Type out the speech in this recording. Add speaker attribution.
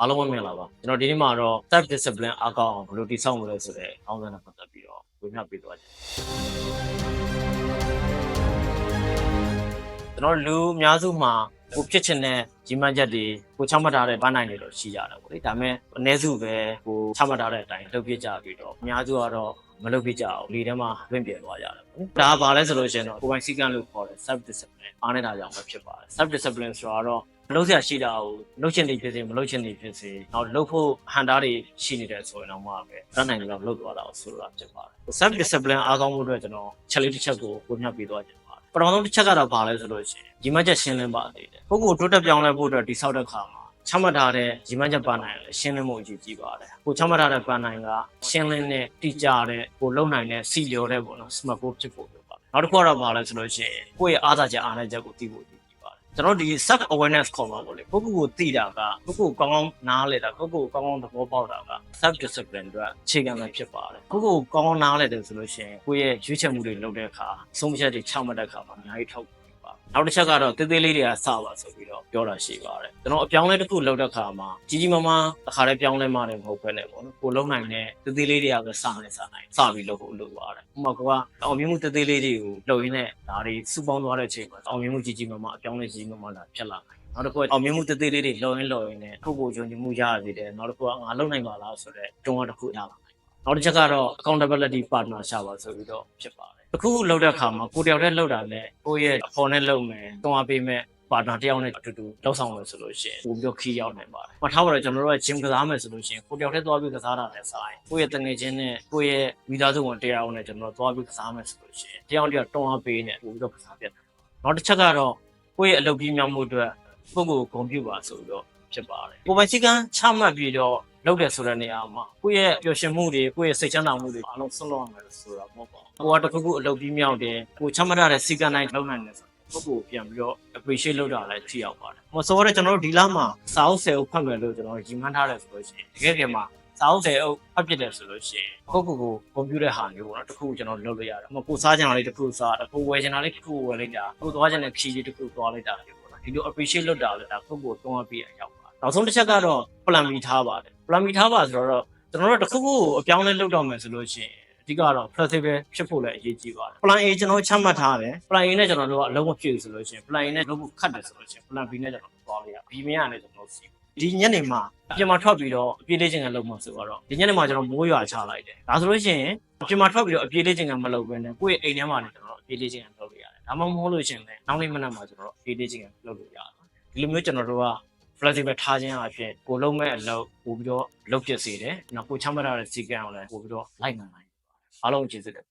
Speaker 1: အားလုံးပဲမင်္ဂလာပါကျွန်တော်ဒီနေ့မှာတော့ self discipline အကောင့်အောင်ဘယ်လိုတည်ဆောက်မလဲဆိုတဲ့အောင်းစမ်းနဲ့ပတ်သက်ပြီးတော့ဝေမျှပေးသွားချင်ကျွန်တော်လူအများစုမှာကိုဖြစ်ချင်တဲ့ကြီးမှန်းချက်တွေကိုချမှတ်ထားတဲ့ပန်းနိုင်တွေတော့ရှိကြတယ်ပေါ့လေဒါပေမဲ့အ ਨੇ စုပဲကိုချမှတ်ထားတဲ့အတိုင်းလုပ်ပြကြပြီးတော့အများစုကတော့ မလုပ်ပြကြအောင်လေထဲမှာတွင့်ပြသွားကြတယ်ပေါ့လေဒါကဘာလဲဆိုလို့ရှိရင်တော့ကိုယ်ပိုင်စည်းကမ်းလို့ခေါ်တယ် self discipline အားနေတာကြောင့်ပဲဖြစ်ပါတယ် self discipline ဆိုတာတော့လုံးစရာရှိတာကိုလုံးချင်နေဖြစ်စေမလုံးချင်နေဖြစ်စေနောက်လုံးဖို့ဟန်တာတွေရှိနေတယ်ဆိုရင်တော့မှပဲတတ်နိုင်တယ်လို့လုပ်သွားတာကိုဆိုလိုတာဖြစ်ပါတယ် self discipline အားကောင်းမှုအတွက်ကျွန်တော်ချက်လေးတစ်ချက်ကိုကိုမျှပေးသွားချင်ပါတယ်ပထမဆုံးတစ်ချက်ကတော့ဘာလဲဆိုလို့ရှိရင်ဒီမှတ်ချက်ရှင်းလင်းပါသေးတယ်ကိုယ့်ကိုယ်တိုးတက်ပြောင်းလဲဖို့အတွက်ဒီဆောက်တဲ့ခါမှာ ချမှတ်ထားတဲ့ဒီမှတ်ချက်ပန်းနိုင်လည်းရှင်းလင်းမှုအရေးကြီးပါတယ်ကိုချမှတ်ထားတဲ့ပန်းနိုင်ကရှင်းလင်းတဲ့တိကျတဲ့ကိုလုံနိုင်တဲ့စီလျော်တဲ့ပေါ့နော် smart board ဖြစ်ဖို့လိုပါတယ်နောက်တစ်ခုကတော့ဘာလဲဆိုလို့ရှိရင်ကိုယ့်ရဲ့အားသာချက်အားနည်းချက်ကိုသိဖို့အရေးကြီးပါတယ်ကျွန်တော်ဒီ self awareness ခေါ်မှာပေါ့လေကိုယ့်ကိုယ်ကိုသိတာကကိုယ့်ကိုယ်ကောင်းကောင်းနားလည်တာကိုယ့်ကိုယ်ကောင်းကောင်းသဘောပေါက်တာက self discipline အတွက်အခြေခံပဲဖြစ်ပါတယ်ကိုယ့်ကိုယ်ကောင်းကောင်းနားလည်တယ်ဆိုလို့ရှိရင်ကိုယ့်ရဲ့ရွေးချယ်မှုတွေလုပ်တဲ့အခါဆုံးဖြတ်ချက်တွေချမှတ်တဲ့အခါမှာအများကြီးထောက်ကူ ပါနောက်တစ်ချက်ကတော့တေးသေးလေးတွေကစပါဆိုပြီးတော့ပြောတာရှိပါတယ်ကျွန်တော်အပြောင်းလဲတစ်ခုလုပ်တဲ့အခါမှာကြီးကြီးမားမားတစ်ခါတည်းပြောင်းလဲမှလည်းမဟုတ်ဘဲနဲ့ပေါ့နော်ကိုလုံးနိုင်တဲ့တေးသေးလေးတွေကပဲစနေစနိုင်စပြီးလုပ်ဖို့လုပ်ပါတယ်ဥပမာကအောင်မြင်မှုတေးသေးလေးတွေကိုလုပ်ရင်းနဲ့ဒါတွေစုပေါင်းသွားတဲ့အချိန်မှာအောင်မြင်မှုကြီးကြီးမားမားအပြောင်းလဲကြီးကြီးမားမားလာဖြစ်လာနိုင်နောက်တစ်ခုကအောင်မြင်မှုတေးသေးလေးတွေလောရင်းလောရင်းနဲ့ကိုယ့်ကိုယ်ယုံကြည်မှုရရသေးတယ်နောက်တစ်ခုကငါလုံနိုင်ပါလားဆိုတော့တုံးတစ်ခုရလာနိုင်နောက်တစ်ချက်ကတော့ accountability partner ရှာပါဆိုပြီးတော့ဖြစ်ပါတယ် တစ်ခုလောက်တဲ့အခါမှာကိုယ်တယောက်တည်းလောက်တာနဲ့ကိုယ့်ရဲ့အဖော်နဲ့လောက်မယ်တွန်းအားပေးမယ်ပါတနာတယောက်နဲ့အတူတူလောက်ဆောင်မယ်ဆိုလို့ရှိရင်ပိုပြီးတော့ခီးရောက်နိုင်ပါတယ်။မထားပါတော့ကျွန်တော်တို့က gym ကစားမယ်ဆိုလို့ရှိရင်ကိုယ်တယောက်တည်းသွားပြီးကစားတာနဲ့ဆိုင်ကိုယ့်ရဲ့တငယ်ချင်းနဲ့ကိုယ့်ရဲ့မိသားစုဝင်တရားအောင်နဲ့ကျွန်တော်တို့သွားပြီးကစားမယ်ဆိုလို့ရှိရင်တယောက်တယောက်တွန်းအားပေးနေပိုပြီးတော့ကစားပြတ်တယ်။နောက်တစ်ချက်ကတော့ကိုယ့်ရဲ့အလုပ်ပြီးမြောက်မှုအတွက်ပုဂ္ဂိုလ်ဂုဏ်ပြုပါဆိုပြီးတော့ဖြစ်ပါတယ်။ကိုယ်ပိုင်စည်းကမ်းချမှတ်ပြီးတော့ လုပ်တယ်ဆိုတဲ့နေရာမှာကိုယ့်ရဲ့ပျော်ရွှင်မှုတွေကိုယ့်ရဲ့စိတ်ချမ်းသာမှုတွေအားလုံးဆွလွှမ်းမယ်ဆိုတာမဟုတ်ပါဘူး။ကိုကတစ်ခုခုအလုပ်ပြီးမြောက်တယ်ကိုချမှတ်ရတဲ့စည်းကမ်းတိုင်းလုပ်နိုင်တယ်ဆိုပုဂ္ဂိုလ်ပြန်ပြီးတော့ appreciate လုပ်တာလည်းထိရောက်ပါတယ်။မဆိုတော့ကျွန်တော်တို့ဒီလမှာစာအုပ်ဆယ်အုပ်ဖတ်မယ်လို့ကျွန်တော်ရည်မှန်းထားတယ်ဆိုလို့ရှိရင်တကယ်ပြန်မှာစာအုပ်ဆယ်အုပ်ဖတ်ပြတယ်ဆိုလို့ရှိရင်ကိုယ့်ကိုယ်ကိုကွန်ပျူတာဟာမျိုးပေါ့နော်တခုကျွန်တော်လုပ်လို့ရတယ်။မကိုစားချင်တာလေးတခုစားတခုဝယ်ချင်တာလေးတခုဝယ်လိုက်တာကိုသွားချင်တဲ့ခီးလေးတခုသွားလိုက်တာမျိုးပေါ့နော်ဒီလို appreciate လုပ်တာလည်းဒါကိုယ့်ကိုယ်တွန်းအားပေးရရောက်ပါတယ်။ နောက်ဆုံးတစ်ချက်ကတော့ plan မိထားပါတယ်။ plan မိထားပါဆိုတော့ကျွန်တော်တို့တခုခုကိုအပြောင်းလဲလုပ်တော့မယ်ဆိုလို့ရှိရင်အဓိကတော့ flexible ဖြစ်ဖို့လည်းအရေးကြီးပါတယ် plan A ကျွန်တော်ချမှတ်ထားတယ် plan A နဲ့ကျွန်တော်တို့ကအလုံးမဖြစ်ဘူးဆိုလို့ရှိရင် plan A နဲ့လုပ်ဖို့ခက်တယ်ဆိုလို့ရှိရင် plan B နဲ့ကျွန်တော်သွားလို့ရ B မရနဲ့ကျွန်တော်စီဒီညနေမှာအပြင်မှာထွက်ပြီးတော့အပြေးလေးချင်းကလုပ်မှဆိုတော့ဒီညနေမှာကျွန်တော်မိုးရွာချလိုက်တယ်ဒါဆိုလို့ရှိရင်အပြင်မှာထွက်ပြီးတော့အပြေးလေးချင်းကမလုပ်ဘဲနဲ့ကိုယ့်ရဲ့အိမ်ထဲမှာနေကျွန်တော်အပြေးလေးချင်းကလုပ်လို့ရတယ်ဒါမှမဟုတ်လို့ရှိရင်လည်းနောက်နေ့မနက်မှာကျွန်တော်အပြေးလေးချင်းကလုပ်လို့ရတယ်ဒီလိုမျိုးကျွန်တော်တို့က flexible ထားခြင်းအဖြစ်ကိုလုံးမဲ့အလုပ်ပို့ပြီးတော့လုပ်ပြစေတယ်။နောက်ကိုချမှတ်ရတဲ့စီကံကိုလည်းပို့ပြီးတော့လိုက်နိုင်နိုင်ပါတယ်။အားလုံးကျေးဇူးတင်